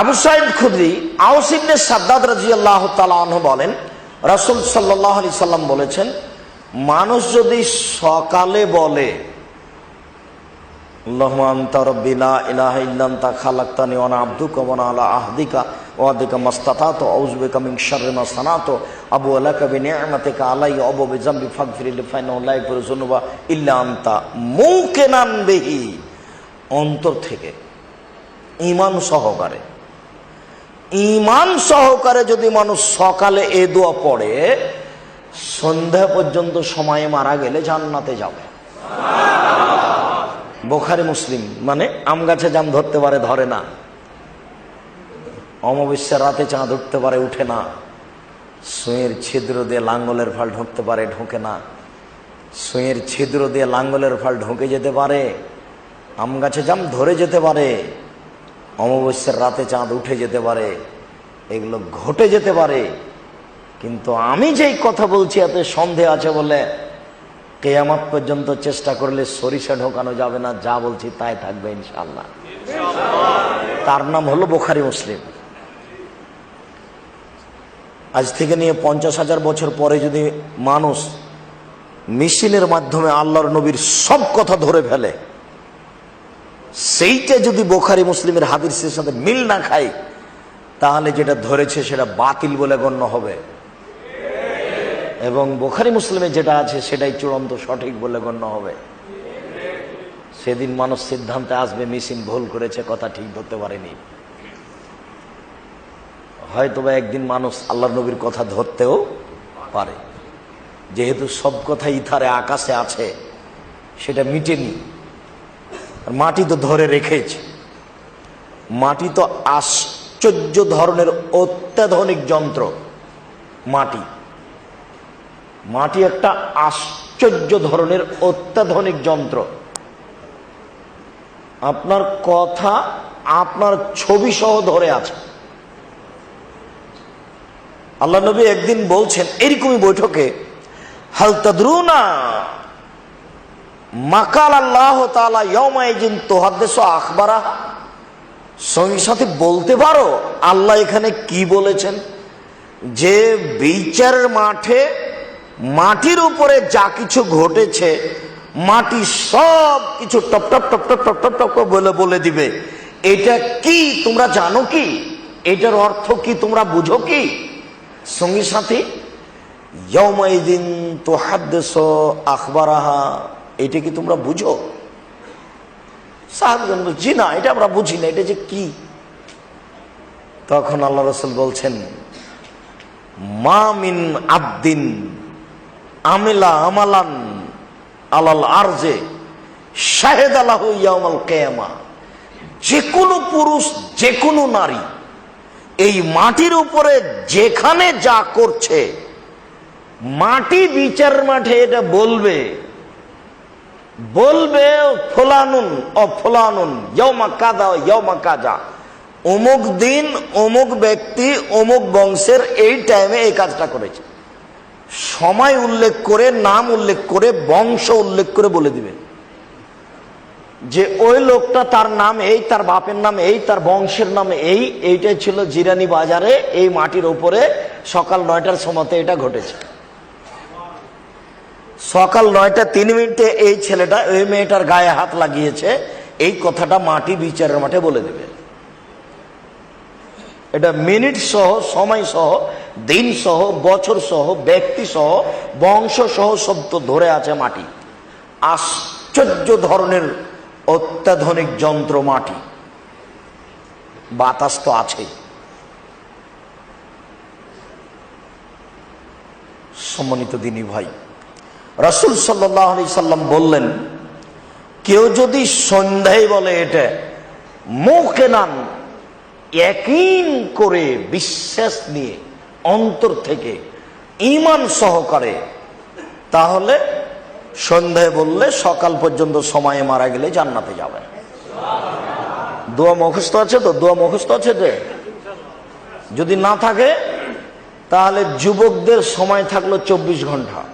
আবু সাইদ খুদ্রি আউসিবনে সাদ্দাদ রাজি আল্লাহ তালু বলেন, রাসুল সাল্লাহ আলি সাল্লাম বলেছেন, মানুষ যদি সকালে বলে অন্তর থেকে ইমান সহকারে ঈমান সহকারে যদি মানুষ সকালে এ দোয়া পড়ে, সন্ধ্যা পর্যন্ত সময়ে মারা গেলে জান্নাতে যাবে। বোখারি মুসলিম মানে আম গাছে জাম ধরতে পারে, ধরে না। অমাবস্যার রাতে চাঁদ উঠতে পারে, উঠে না। সুঁয়ের ছিদ্র দিয়ে লাঙ্গলের ফাল ঢুকতে পারে, ঢোকে না। সুঁয়ের ছিদ্র দিয়ে লাঙ্গলের ফাল ঢুকে যেতে পারে, আম গাছে জাম ধরে যেতে পারে। অমাবস্যার রাতে চাঁদ উঠে যেতে পারে, এগুলো ঘটে যেতে পারে। কিন্তু আমি যেই কথা বলছি, এতে সন্দেহ আছে বলে কেয়ামত পর্যন্ত চেষ্টা করলে সরিষা ঢোকানো যাবে না, যা বলছি তাই থাকবে ইনশাল্লাহ তার নাম হলো বোখারি মুসলিম। আজ থেকে নিয়ে পঞ্চাশ হাজার বছর পরে যদি মানুষ মেশিনের মাধ্যমে আল্লাহর নবীর সব কথা ধরে ফেলে সেইটা যদি বোখারি মুসলিমের হাদিসের সাথে মিল না খায়, তাহলে যেটা ধরেছে সেটা বাতিল বলে গণ্য হবে। এবং বোখারি মুসলিমে যেটা আছে সেটাই চূড়ান্ত সঠিক বলে গণ্য হবে। সেদিন মানুষ সিদ্ধান্তে আসবে মেশিন ভুল করেছে, কথা ঠিক ধরতে পারেনি। হয়তো বা একদিন মানুষ আল্লাহ নবীর কথা ধরতেও পারে। যেহেতু সব কথা ইথারে আকাশে আছে, সেটা মিটেনি। মাটি তো ধরে রেখেছে। মাটি তো আশ্চর্য ধরনের অত্যাধুনিক যন্ত্র, মাটি। মাটি একটা আশ্চর্য ধরনের অত্যাধুনিক যন্ত্র। আপনার কথা, আপনার ছবি সহ ধরে আছে। আল্লাহ নবী একদিন বলছেন, এরকমই বৈঠকে হালতাদ্রুনা মাকাল আল্লাহ তালা ইয়মাইজিন তোহাদ্দেশ আখবারা। সঙ্গে সাথে, বলতে পারো, আল্লাহ এখানে কি বলেছেন? যে বিচারের মাঠে, মাটির উপরে যা কিছু ঘটেছে, মাটি সব কিছু top top top top top top top বলে বলে দিবে। এটা কি? তোমরা জানো কি? এটার অর্থ কি? তোমরা বুঝো কি? সঙ্গী সাথী ইয়মাইদিন তো হাদ্দেশ আখবরাহা। এটা কি তোমরা বুঝো? সাহাবগণ জি না, এটা আমরা বুঝি না, এটা যে কি? তখন আল্লাহ রসুল বলছেন, মা মিন আব্দিন আমিলা আমালান আলাল আরজে শাহেদ আলাহ ইয়ামাল কেয়ামা। যে কোনো পুরুষ যে কোনো নারী এই মাটির উপরে যেখানে যা করছে, মাটি বিচার মাঠে এটা বলবে। বলবে, ফোলানুন ও ফোলানুন ইয়মা কাদা ইয়মা কাজা অমুক দিন অমুক ব্যক্তি অমুক বংশের এই টাইমে এই কাজটা করেছে। সময় উল্লেখ করে, নাম উল্লেখ করে, বংশ উল্লেখ করে বলে দিবে। যে ওই লোকটা তার নাম এই, তার বাপের নাম এই, তার বংশের নাম এই, এইটাই ছিল জিরানি বাজারে, এই মাটির উপরে সকাল নয়টার সময়তে এটা ঘটেছে। সকাল নয়টা তিন মিনিটে এই ছেলেটা ওই মেয়েটার গায়ে হাত লাগিয়েছে, এই কথাটা মাটি বিচারের মাঠে বলে দেবে। এটা মিনিট সহ, সময় সহ, দিন সহ, বছর সহ, ব্যক্তি সহ, বংশ সহ শব্দ ধরে আছে মাটি। আশ্চর্য ধরনের অত্যাধুনিক যন্ত্র মাটি। বাতাস তো আছেই। সম্মানিত দিনী ভাই রসুল সাল্লাহ সাল্লাম বললেন, কেউ যদি সন্ধ্যায় বলে এটা, মুখে নান একইন করে বিশ্বাস নিয়ে অন্তর থেকে ইমান সহকারে, তাহলে সন্ধ্যায় বললে সকাল পর্যন্ত সময়ে মারা গেলে জান্নাতে যাবে। দোয়া মুখস্থ আছে তো? দোয়া মুখস্থ আছে যে? যদি না থাকে, তাহলে যুবকদের সময় থাকল চব্বিশ ঘণ্টা।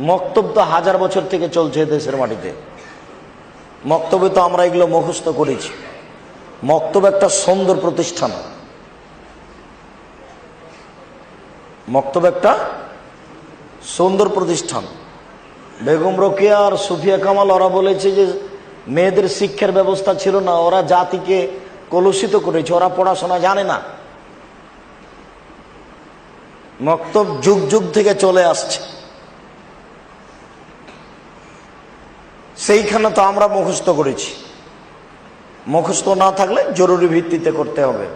মক্তব তো হাজার বছর থেকে চলছে দেশের মাটিতে। মক্তবে তো আমরা এগুলো মুখস্থ করেছি। মক্তব একটা সুন্দর প্রতিষ্ঠান। মক্তব একটা সুন্দর প্রতিষ্ঠান। বেগম রোকেয়া আর সুফিয়া কামাল, ওরা বলেছে যে মেয়েদের শিক্ষার ব্যবস্থা ছিল না, ওরা জাতিকে কলুষিত করেছে, ওরা পড়াশোনা জানে না। মক্তব যুগ যুগ থেকে চলে আসছে। সেইখানে তো আমরা মুখস্থ করেছি। মুখস্থ না থাকলে জরুরি ভিত্তিতে করতে হবে।